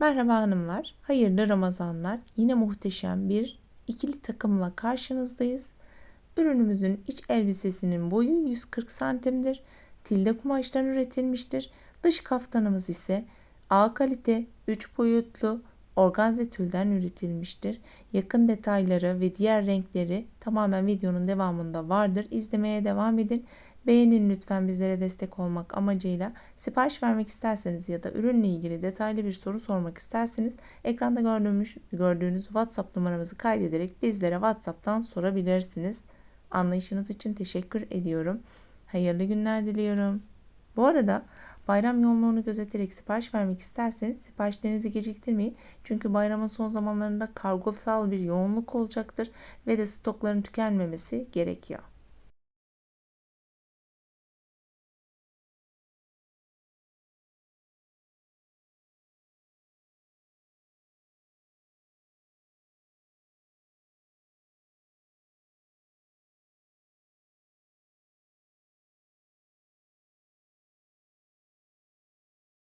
Merhaba hanımlar, hayırlı Ramazanlar. Yine muhteşem bir ikili takımla karşınızdayız. Ürünümüzün iç elbisesinin boyu 140 santimdir. Tilde kumaştan üretilmiştir. Dış kaftanımız ise A kalite 3 boyutlu organze tülden üretilmiştir. Yakın detayları ve diğer renkleri tamamen videonun devamında vardır. İzlemeye devam edin. Beğenin lütfen bizlere destek olmak amacıyla. Sipariş vermek isterseniz ya da ürünle ilgili detaylı bir soru sormak isterseniz ekranda gördüğümüz, gördüğünüz WhatsApp numaramızı kaydederek bizlere WhatsApp'tan sorabilirsiniz. Anlayışınız için teşekkür ediyorum. Hayırlı günler diliyorum. Bu arada bayram yoğunluğunu gözeterek sipariş vermek isterseniz siparişlerinizi geciktirmeyin. Çünkü bayramın son zamanlarında kargosal bir yoğunluk olacaktır ve de stokların tükenmemesi gerekiyor.